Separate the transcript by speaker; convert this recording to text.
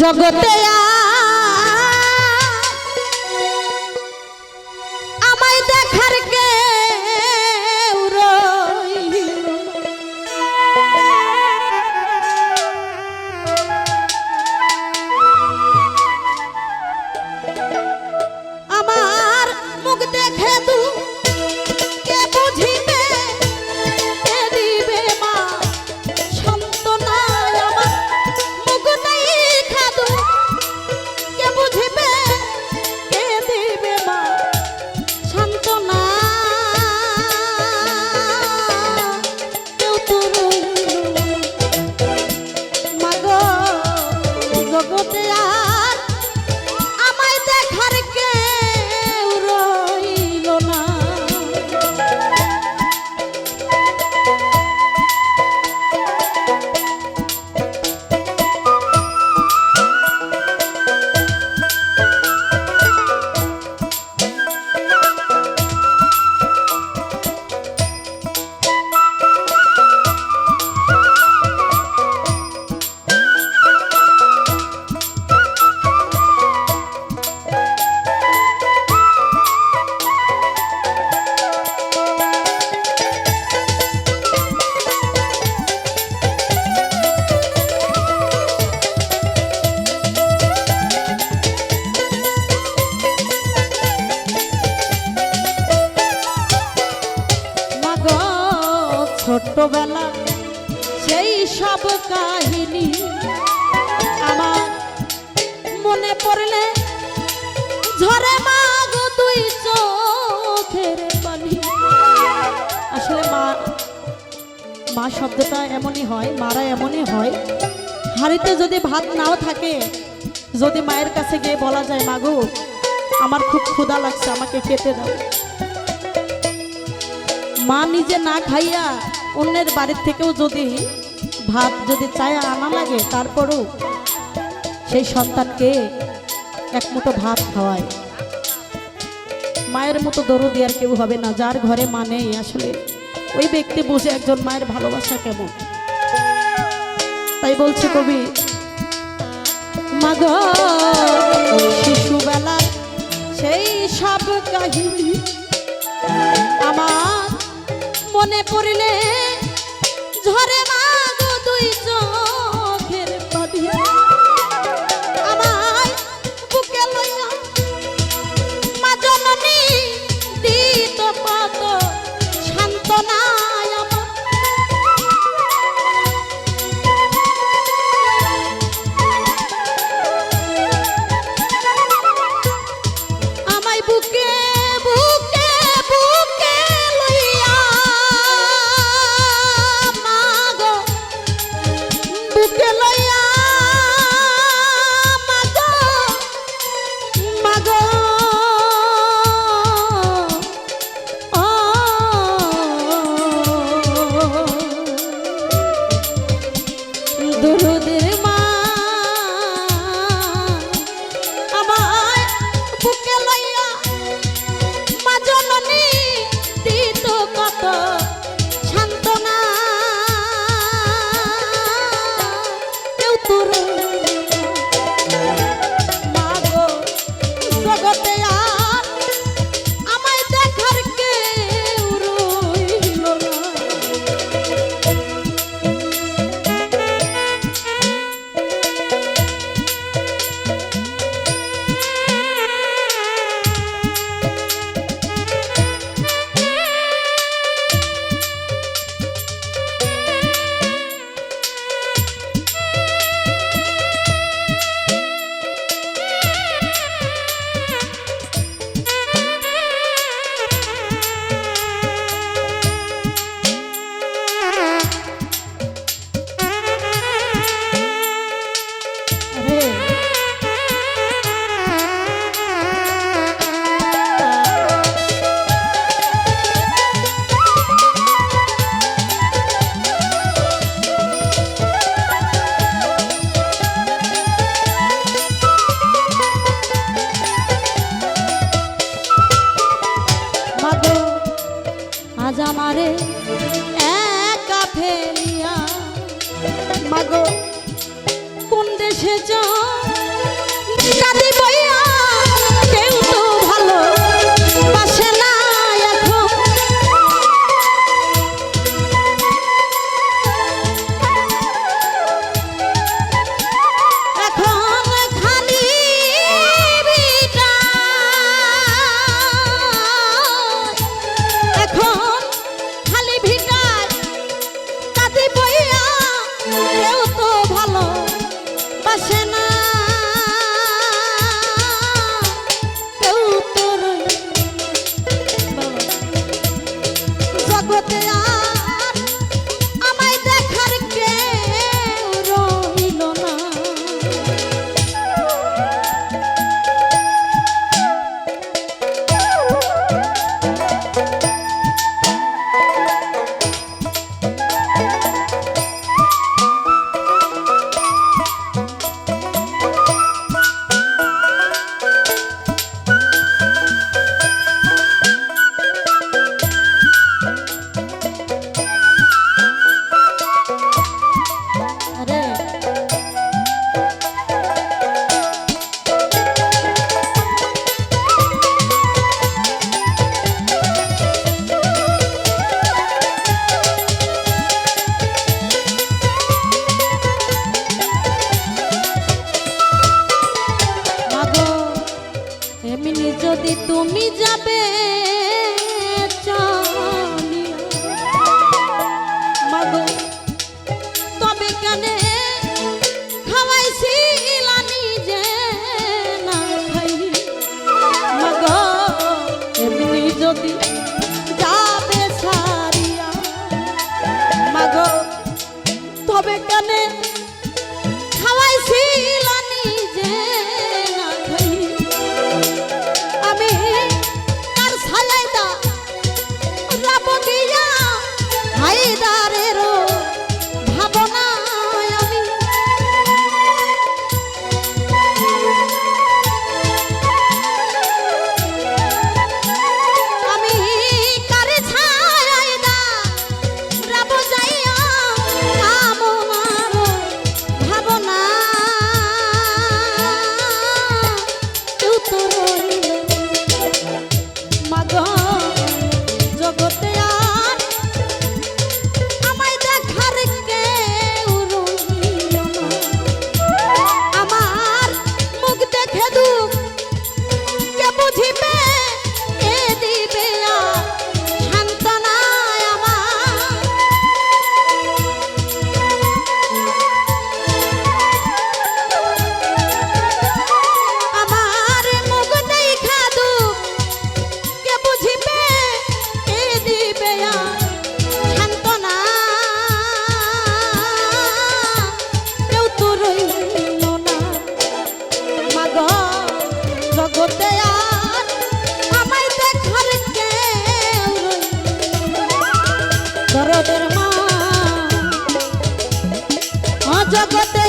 Speaker 1: জগতে আমায় ছোট্টবেলা সেই সব কাহিনী আমার মনে পড়লে ঝরে মাগো তুই চোখের পানি। আসলে মা মা শব্দটা এমনই হয়, মারা এমনই হয়। হাড়িতে যদি ভাত নাও থাকে, যদি মায়ের কাছে গিয়ে বলা যায়, মাগো, আমার খুব ক্ষুধা লাগছে, আমাকে খেতে দাও। মা নিজে না খাইয়া অন্যের বাড়ির থেকেও যদি ভাত যদি চায় আনা লাগে, তারপরও সেই সন্তানকে এক মুঠো ভাত খাওয়ায়। মায়ের মতো দরদি আর কেউ হবে না, যার ঘরে মা নেই। আসলে ওই ব্যক্তি বুঝে একজন মায়ের ভালোবাসা কেমন। তাই বলছে কবি মাগ শিশুবেলা সেই সব কাহিনী পড়লে যদি যাবে সারিয়া মাগো তবে কেন দরদের মা। ও জগতে